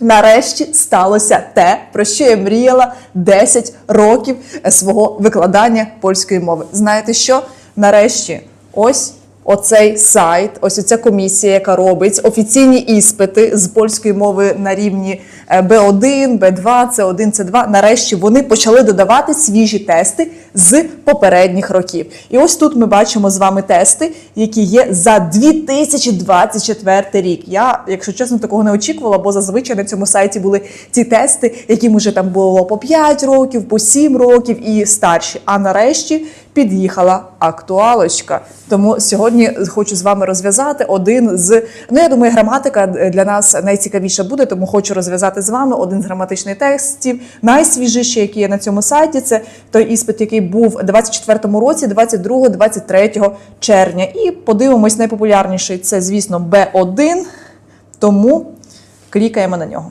Нарешті сталося те, про що я мріяла 10 років свого викладання польської мови. Знаєте що? Нарешті, ось оцей сайт, ось оця комісія, яка робить офіційні іспити з польської мови на рівні е, B1, B2, C1, C2. Нарешті вони почали додавати свіжі тести з попередніх років. І ось тут ми бачимо з вами тести, які є за 2024 рік. Я, якщо чесно, такого не очікувала, бо зазвичай на цьому сайті були ці тести, яким уже там було по 5 років, по 7 років і старші. А нарешті під'їхала актуалочка. Тому сьогодні хочу з вами розв'язати один з ну я думаю, граматика для нас найцікавіша буде, тому хочу розв'язати з вами один з граматичних текстів. Найсвіжіший, який є на цьому сайті, це той іспит, який був у 24-му році, 22-23 червня. І подивимось, найпопулярніший це, звісно, Б1. Тому клікаємо на нього.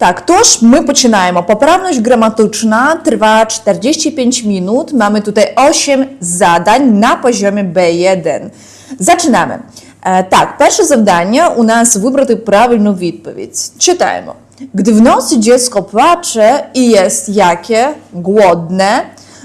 Tak, toż my poczynajmy. Poprawność gramatyczna trwa 45 minut. Mamy tutaj 8 zadań na poziomie B1. Zaczynamy. E, tak, pierwsze zadanie u nas wybrać prawilną odpowiedź. Czytajmy. Gdy w nocy dziecko płacze i jest jakie? Głodne.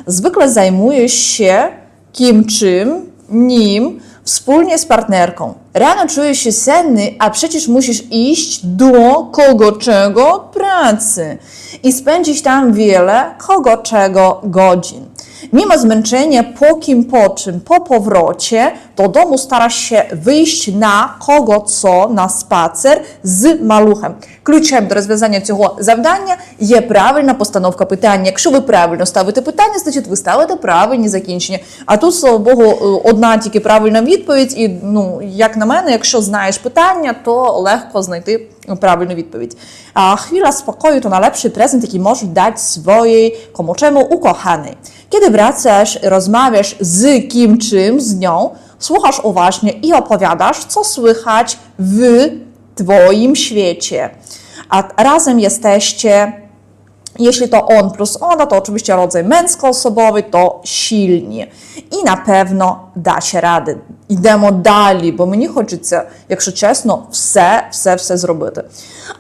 Zwykle zajmuje się kim czym, nim, wspólnie z partnerką. Rano czujesz się senny, a przecież musisz iść do kogo czego pracy i spędzić tam wiele kogo czego godzin. Mimo zmęczenia po kim po czym po powrocie do domu starasz się wyjść na kogo co na spacer z maluchem. Ключем до розв'язання цього завдання є правильна постановка питання. Якщо ви правильно ставите питання, значить ви ставите правильні закінчення. А тут, слава Богу, одна тільки правильна відповідь. І ну, як на мене, якщо знаєш питання, то lегко знайти правильну відповідь. A chwila spokoju to najlepszy prezent, jaki możesz dać swojej komuczemu ukochanej. Kiedy wracasz, rozmawiasz z kim czym, z nią, słuchasz uważnie i opowiadasz, co słychać w Twoim świecie. A razem jesteście, jeśli to on plus ona, to oczywiście rodzaj męskoosobowy, to silni. I na pewno da się rady. Йдемо далі, бо мені хочеться, якщо чесно, все, все, все зробити.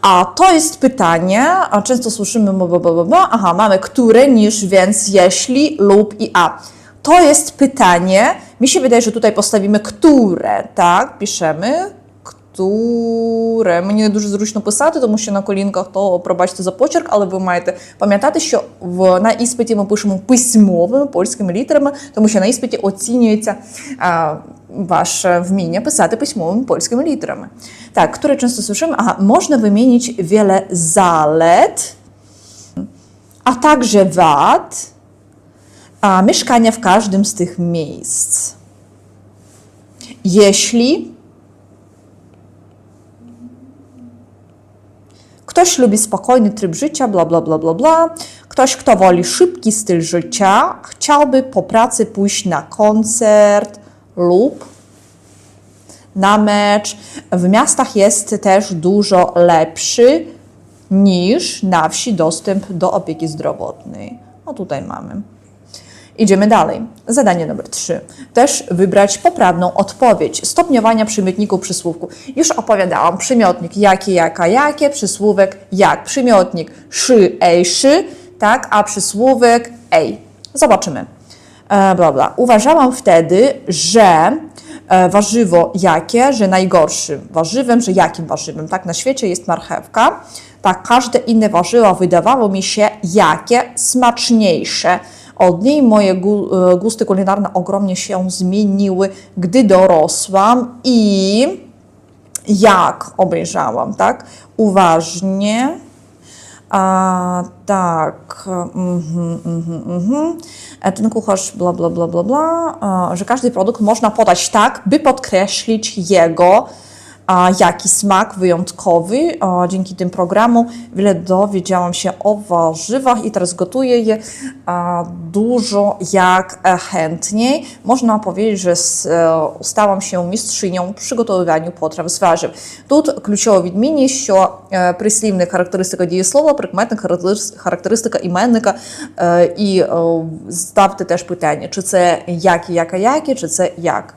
A to jest pytanie, a często słyszymy, bo, bo, bo, bo, bo, aha, mamy które niż, więc jeśli lub i a. To jest pytanie, mi się wydaje, że tutaj postawimy które, так, piszemy, które. Мені не дуже зручно писати, тому що на колінках то пробачте за почерк, але ви маєте пам'ятати, що в на іспиті ми пишемо письмовими польськими літерами, тому що на іспиті оцінюється а, ваше вміння писати письмовими польskimi literami. Tak, które często słyszymy, aha, można wymienić wiele zalet, a także wad, a mieszkania w każdym z tych miejsc. Jeśli Ktoś lubi spokojny tryb życia, bla, bla, bla, bla, bla. Ktoś, kto woli szybki styl życia, chciałby po pracy pójść na koncert lub na mecz. W miastach jest też dużo lepszy niż na wsi dostęp do opieki zdrowotnej. No tutaj mamy. Idziemy dalej. Zadanie numer 3. Też wybrać poprawną odpowiedź. Stopniowania przymiotników przysłówku. Już opowiadałam. Przymiotnik jaki, jaka, jakie, przysłówek jak. Przymiotnik szy, ej, szy, tak, a przysłówek ej. Zobaczymy. E, bla, bla. Uważałam wtedy, że e, warzywo jakie, że najgorszym warzywem, że jakim warzywem, tak, na świecie jest marchewka, tak, każde inne warzywo wydawało mi się jakie smaczniejsze. Od niej moje e, gusty kulinarne ogromnie się zmieniły, gdy dorosłam i jak obejrzałam, tak? Uważnie. A, tak, mhm, mhm, mhm. E, Ten kucharz, bla, bla, bla, bla, bla, a, że każdy produkt można podać tak, by podkreślić jego jaki smak wyjątkowy. A, dzięki tym programom wiele dowiedziałam się o warzywach i teraz gotuję je a, dużo jak e, chętniej. Można powiedzieć, że s- e, stałam się mistrzynią w przygotowywaniu potraw з warzyw. Тут ключова відмінність, що е, прислівник характеристика дієслова, прикметник характерис- характеристика іменника. Е, І е, ставте теж питання, чи це які, яка, які, чи це як.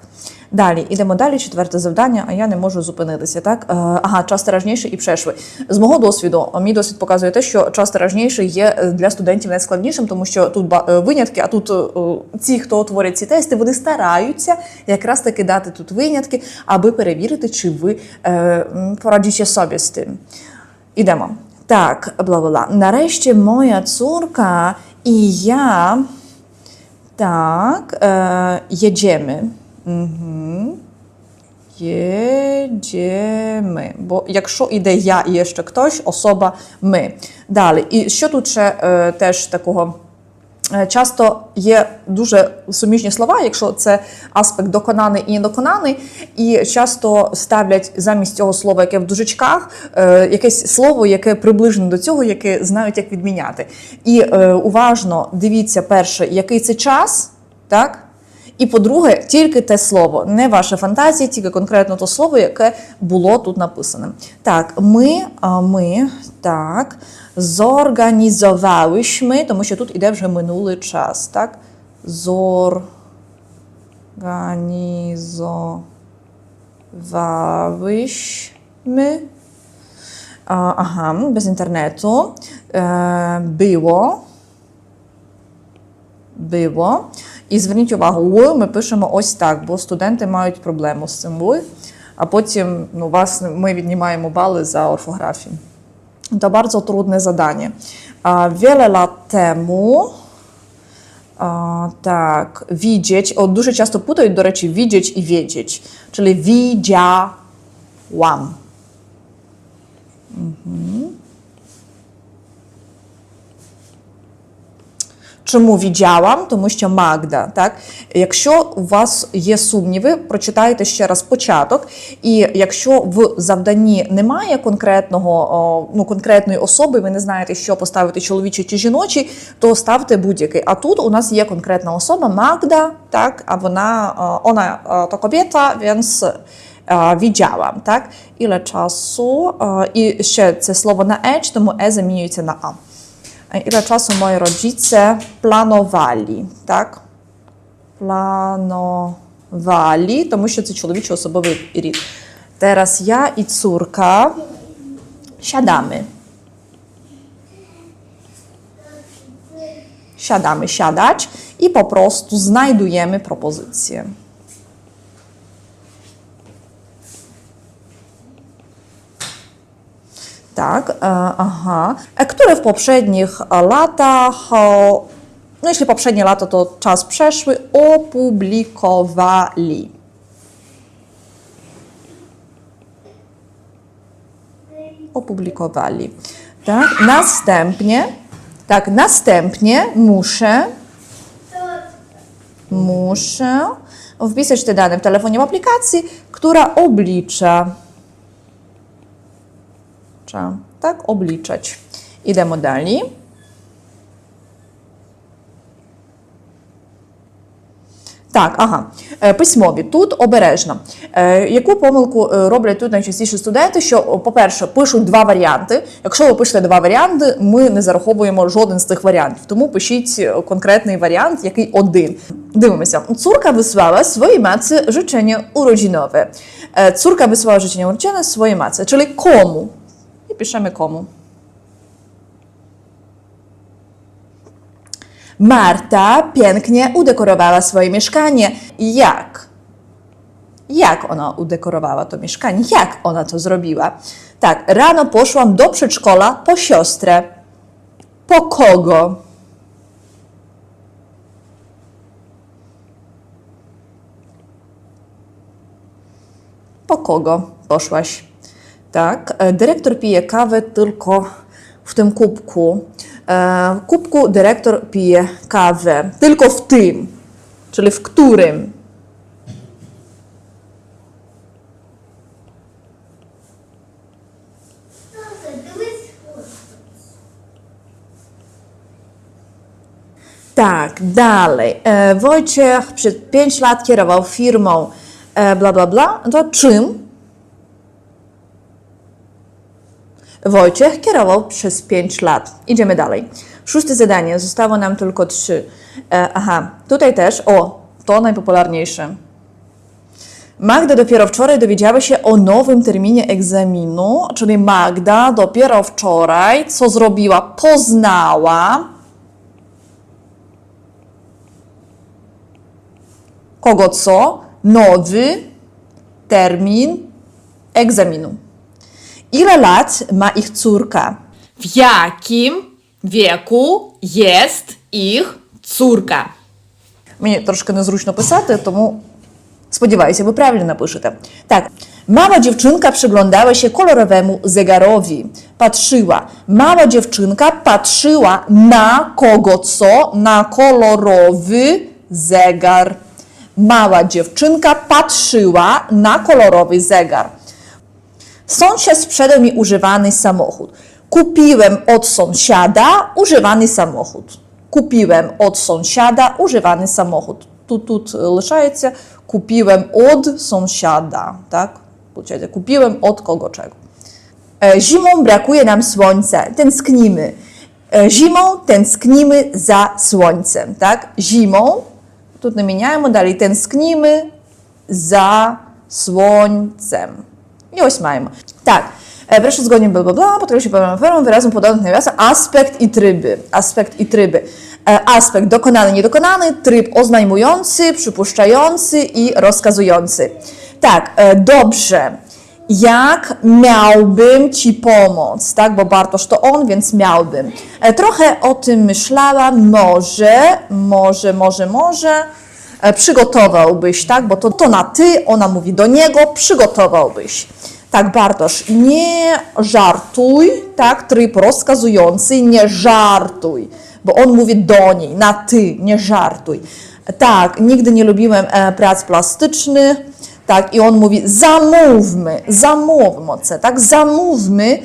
Далі, ідемо далі, четверте завдання, а я не можу зупинитися. Так? Е, Ага, час теражніший і пройшли. З мого досвіду, мій досвід показує те, що час теражніший є е, для студентів найскладнішим, тому що тут е, винятки, а тут ці, хто творять ці тести, вони стараються якраз таки дати тут винятки, аби перевірити, чи ви е, м, порадіте собі з тим. Ідемо. Так, бла-бла-бла. Нарешті моя цурка і я. Так, е, jedziemy. Угу. Jedziemy. Бо якщо іде я і є ще хтось, особа ми. Далі. І що тут ще е, теж такого? Е, Часто є дуже суміжні слова, якщо це аспект доконаний і недоконаний, і часто ставлять замість цього слова, яке в дужечках, е, якесь слово, яке приближене до цього, яке знають, як відміняти. І е, уважно дивіться перше, який це час, так? І по-друге, тільки те слово, не ваша фантазія, тільки конкретно то слово, яке було тут написане. Так, ми, ми так, зорганізовалися, тому що тут іде вже минулий час. Так? Зорганізовалися. А, Ага, без інтернету. Е, Було. Було. І зверніть увагу, «л» ми пишемо ось так, бо студенти мають проблему з цим «л», а потім ну, вас, ми віднімаємо бали за орфографію. Bardzo trudne zadanie. A, Wiele lat temu, a, tak, widzieć, o, дуже часто путають, до речі, widzieć і wiedzieć, czyli widziałam. Чому віддялам? Тому що Магда. Так? Якщо у вас є сумніви, прочитайте ще раз початок. І якщо в завданні немає конкретного, ну, конкретної особи, ви не знаєте, що поставити чоловічий чи жіночий, то ставте будь-який. А тут у нас є конкретна особа Магда, так? а вона, вона то кобєта, więc е, widziałam, так? Іле часу. е, І ще це слово на еч, тому е замінюється на а. Ile czasu moi rodzice planowali, tak? Planowali, тому що це чоловічий особовий рід. Teraz ja i córka siadamy. Siadamy, siadać i po prostu znajdujemy propozycję. Tak, e, aha. E, Które w poprzednich e, latach, no jeśli poprzednie lato to czas przeszły, opublikowali. Opublikowali. Tak, następnie, tak, następnie muszę, muszę wpisać te dane w telefonie w aplikacji, która oblicza Trzeba tak obliczać. Ідемо далі. Так, ага, письмові. Тут обережно. Е, Яку помилку е, роблять тут найчастіше студенти? Що, по-перше, пишуть два варіанти. Якщо ви пишете два варіанти, ми не зараховуємо жоден з цих варіантів. Тому пишіть е, конкретний варіант, який один. Дивимося. Córka wysłała swojej matce życzenie urodzinowe. Е, Córka wysłała życzenie urodzinowe swojej matce, czyli komu? Piszemy komu. Marta pięknie udekorowała swoje mieszkanie. Jak? Jak ona udekorowała to mieszkanie? Jak ona to zrobiła? Tak, rano poszłam do przedszkola po siostrę. Po kogo? Po kogo poszłaś? Tak, e, dyrektor pije kawę tylko w tym kubku. E, W kubku dyrektor pije kawę tylko w tym, czyli w którym. Tak, dalej. E, Wojciech przez 5 lat kierował firmą bla bla bla. To czym? Wojciech kierował przez 5 lat. Idziemy dalej. Szóste zadanie, zostało nam tylko trzy. E, aha, tutaj też, o, to najpopularniejsze. Magda dopiero wczoraj dowiedziała się o nowym terminie egzaminu, czyli Magda dopiero wczoraj co zrobiła? Poznała kogo co? Nowy termin egzaminu. Ile lat ma ich córka? W jakim wieku jest ich córka? Мені трошки незручно писати, тому сподіваюся, ви правильно напишете. Так, mała dziewczynka przyglądała się kolorowemu zegarowi. Patrzyła. Mała dziewczynka patrzyła na kogo co? Na kolorowy zegar. Mała dziewczynka patrzyła na kolorowy zegar. Sąsiad sprzedał mi używany samochód. Kupiłem od sąsiada używany samochód. Kupiłem od sąsiada używany samochód. Тут тут лишається купівем od sąsiada, tak? Получається, kupiłem od kogo czego. E, Zimą brakuje nam słońca, tęsknimy. E, Zimą tęsknimy za słońcem, tak? Zimą, тут не міняємо, далі tęsknimy za słońcem. nie uśmiajmy. Tak. E, proszę zgodnie bla bla bla, potrafi się pełną formą wyrazem podobnych nawiasem aspekt i tryby. Aspekt i tryby. E, aspekt dokonany, niedokonany, tryb oznajmujący, przypuszczający i rozkazujący. Tak, e, dobrze. Jak miałbym ci pomóc, tak? Bo Bartosz to on, więc miałbym. Trochę o tym myślałam, może, może, może, może przygotowałbyś, tak? Bo to, to na ty, ona mówi do niego, przygotowałbyś. Tak, Bartosz, nie żartuj, tak? Tryb rozkazujący, nie żartuj, bo on mówi do niej, na ty, nie żartuj. Tak, nigdy nie lubiłem e, prac plastycznych, tak, i on mówi zamówmy, zamówmy, tak, zamówmy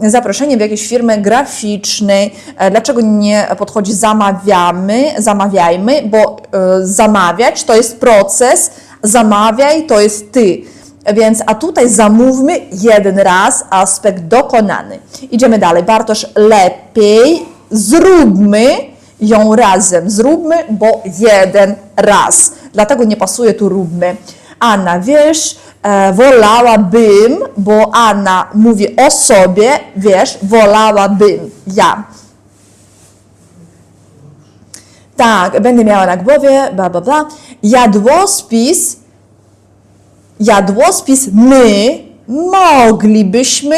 zaproszenie w jakiejś firmy graficznej. E, Dlaczego nie podchodzi zamawiamy, zamawiajmy, bo e, zamawiać to jest proces, zamawiaj to jest ty. Więc, a tutaj zamówmy jeden raz, aspekt dokonany. Idziemy dalej. Bartosz, lepiej zróbmy ją razem. Zróbmy, bo jeden raz. Dlatego nie pasuje tu róbmy. Anna, wiesz, e, wolałabym, bo Anna mówi o sobie, wiesz, wolałabym ja. Tak, będę miała na głowie, bla, bla, bla. Jadłospis, jadłospis my moglibyśmy,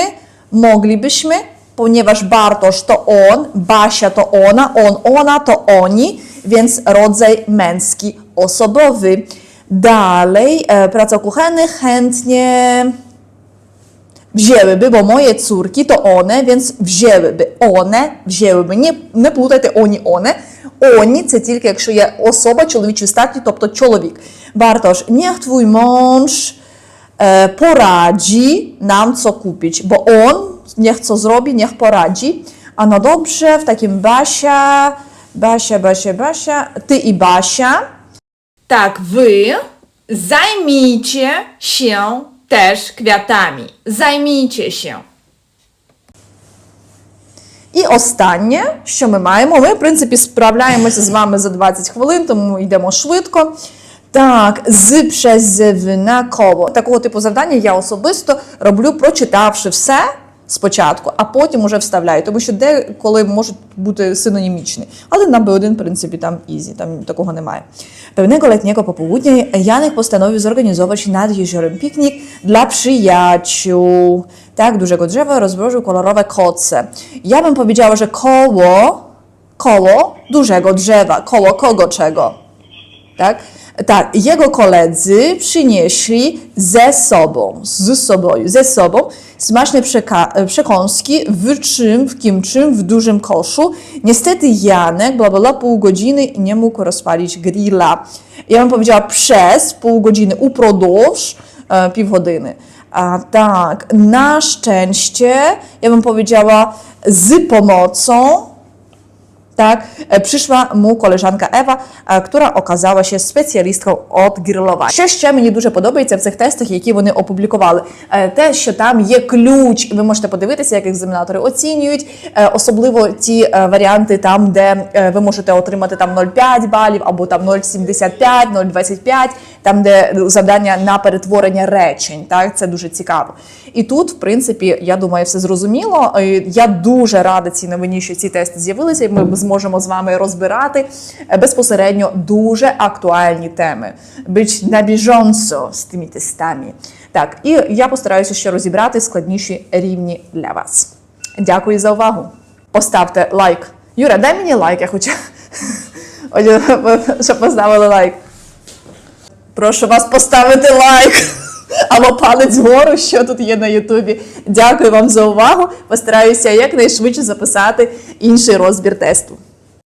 moglibyśmy, ponieważ Bartosz to on, Basia to ona, on, ona to oni, więc rodzaj męski osobowy. Dalej, e, praca kuchennych chętnie wzięłyby, bo moje córki to one, więc wzięłyby. One wzięłyby. Nie, не плутайте oni, one. Oni це тільки якщо є особа чоловічої статі, тобто чоловік. Bartosz, niech twój mąż e, poradzi nam, co kupić, bo on niech co zrobi, niech poradzi. A no dobrze, w takim Basia, Basia, Basia, Basia, ty i Basia. Tak, wy zajmijcie się też kwiatami. Zajmijcie się. І останнє, що ми маємо, ми, в принципі, справляємося з вами за 20 хвилин, тому йдемо швидко. Так, з призивнаково. Такого типу завдання я особисто роблю, прочитавши все спочатку, а потім уже вставляю, тому що деколи можуть бути синонімічні. Але на Б1, в принципі, там ізі, там такого немає. Pewnego letniego popołudnia Janek postanowił zorganizować nad jeziorem piknik dla przyjaciół. Tak, dużego drzewa rozłożył kolorowe koce. Ja bym powiedziała, że koło, koło dużego drzewa. Koło kogo czego? Tak? tak, jego koledzy przynieśli ze sobą, z sobą, ze sobą smaczne przekąski w czym, w kim czym, w dużym koszu. Niestety Janek, bla, bla, pół godziny nie mógł rozpalić grilla. Ja bym powiedziała przez pół godziny, uproduż e, pół godziny. A tak, na szczęście, ja bym powiedziała z pomocą tak, e, przyszła mu koleżanka Ewa, е, która okazała się specjalistką od грилування. Що ще мені дуже подобається в цих тестах, які вони опублікували, те, що там є ключ. Ви можете подивитися, як екзаменатори оцінюють, особливо ті варіанти, там, де ви можете отримати там 0,5 балів або там 0,75, 0,25, там, де завдання на перетворення речень. Так, це дуже цікаво. І тут, в принципі, я думаю, все зрозуміло. Я дуже рада цій новині, що ці тести з'явилися, і ми зможемо з вами розбирати е, безпосередньо дуже актуальні теми. Бич на біжонсо з тими тестами. Так, і я постараюся ще розібрати складніші рівні для вас. Дякую за увагу. Поставте лайк. Юра, дай мені лайк, я хочу, щоб поставили лайк. Прошу вас поставити лайк або палець вгору, що тут є на Ютубі. Дякую вам за увагу. Постараюся якнайшвидше записати інший розбір тесту.